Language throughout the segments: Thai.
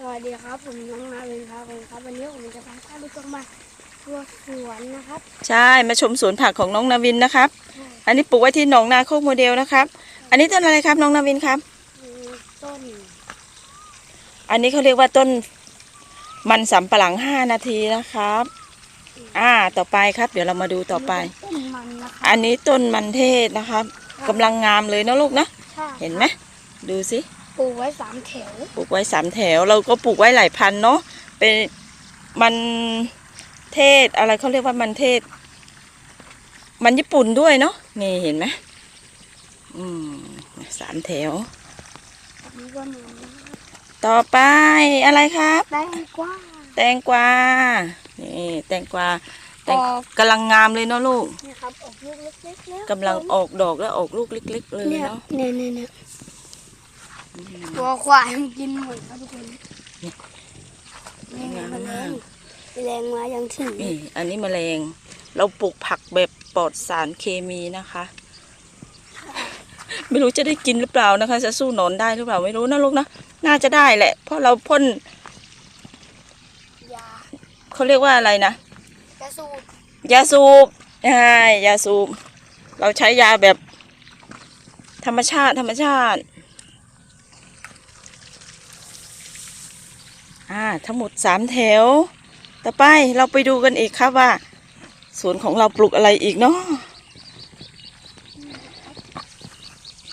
สวัสดีครับ ผมน้องนาเวนครับผมครับ วันนี้ผมจะพาท่านผู้ชมมาทัวร์สวนนะครับ ใช่มาชมสวนผักของน้องนาวินนะครับ อันนี้ปลูกไว้ที่หนองนาโคกโมเดลนะครับ อันนี้ต้นอะไรครับน้องนาวินครับมีต้น อันนี้เขาเรียกว่าต้นมันสำปะหลังห้านาทีนะครับ อ่าต่อไปครับ เดี๋ยวเรามาดูต่อไป ต้นมันนะครับอันนี้ต้นมันเทศนะครับกำลังงามเลยนะลูกนะ ใช่เห็นไหมดูสิ ปลูกไว้สามแถว ปลูกไว้สามแถว เราก็ปลูกไว้หลายพันเนาะ เป็นมันเทศอะไรเขาเรียกว่ามันเทศ มันญี่ปุ่นด้วยเนาะ นี่เห็นไหมอืมสามแถวอันนี้ก็มีนะครับต่อไปอะไรครับ แตงกวา แตงกวา นี่แตงกวาแตงออก กำลังงามเลยเนาะลูกเนี่ยครับออกลูกเล็กๆแล้วกำลังออกดอกแล้วออกลูกเล็กๆเลยเนี่ยเนาะ เนี่ยเนี่ยเนี่ย ตัวควายมันกินหมดครับทุกคนนี่ไงแมลงแมลงมายังถึงนี่อันนี้แมลง เราปลูกผักแบบปลอดสารเคมีนะคะ ไม่รู้จะได้กินหรือเปล่านะคะ จะสู้หนอนได้หรือเปล่าไม่รู้นะลูกนะน่าจะได้แหละ เพราะเราพ่นยาเขาเรียกว่าอะไรนะกระสูบยาสูบใช่ยาสูบ เราใช้ยาแบบธรรมชาติธรรมชาติ อ่าทั้งหมดสามแถว ต่อไปเราไปดูกันอีกครับว่าสวนของเราปลูกอะไรอีกเนาะ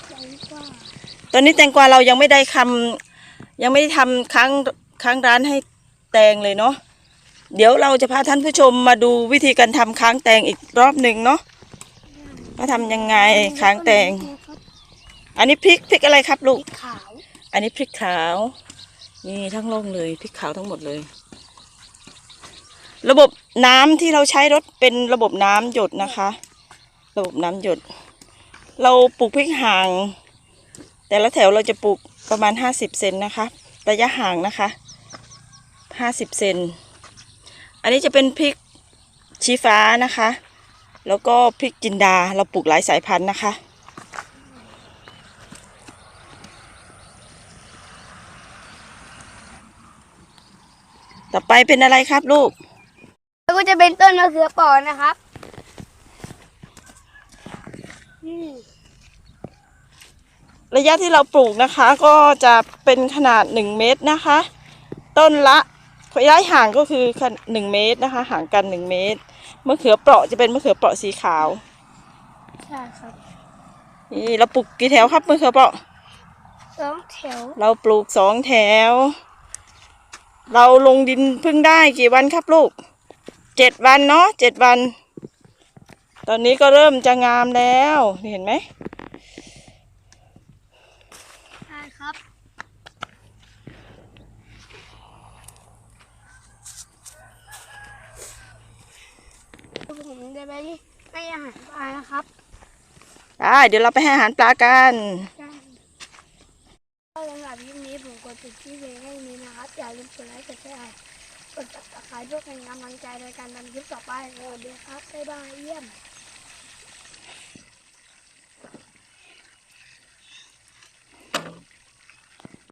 แตงกวาตอนนี้แตงกวาเรายังไม่ได้คำยังไม่ได้ทำค้างค้างร้านให้แตงเลยเนาะเดี๋ยวเราจะพาท่านผู้ชมมาดูวิธีการทำค้างแตงอีกรอบหนึ่งเนาะว่าทำยังไงค้างแตงครับอันนี้พริกพริกอะไรครับพลูกริกขาวอันนี้พริกขาว นี่ทั้งโลงเลยพริกขาวทั้งหมดเลย ระบบน้ำที่เราใช้รถเป็นระบบน้ำหยดนะคะ ระบบน้ำหยด เราปลูกพริกห่าง แต่ละแถวเราจะปลูกประมาณห้าสิบเซนนะคะระยะห่างนะคะห้าสิบเซนอันนี้จะเป็นพริกชี้ฟ้านะคะ แล้วก็พริกจินดาเราปลูกหลายสายพันธุ์นะคะ ต่อไปเป็นอะไรครับลูก แล้วก็จะเป็นต้นมะเขือเปอนะครับอืมระยะที่เราปลูกนะคะ ก็จะเป็นขนาด 1 เมตรนะคะ ต้นละระยะห่างก็คือหนึ่งเมตรนะคะ ห่างกัน 1 เมตรมะเขือเปราะจะเป็นมะเขือเปราะสีขาว ใช่ครับนี่เราปลูกกี่แถวครับมะเขือเปราะสองแถว เราปลูกสองแถว เราลงดินเพึ่งได้กี่วันครับลูกเจ็ดวันเนาะเจ็ดวัน ตอนนี้ก็เริ่มจะงามแล้วนี่เห็นไหมใช่ครับผมจะไปให้อาหารปลานะครับอ่าเดี๋ยวเราไปให้อาหารปลากัน ใช่ก็สำหรับคลิปนี้ผมกดติด ที่เพลงให้นี้นะครับ อย่าลืมกดไลค์กดแชร์กดติดตามเพื่อเป็นกำลังใจในการทำคลิปต่อไปสวัสดีครับบ๊ายบายเยี่ยม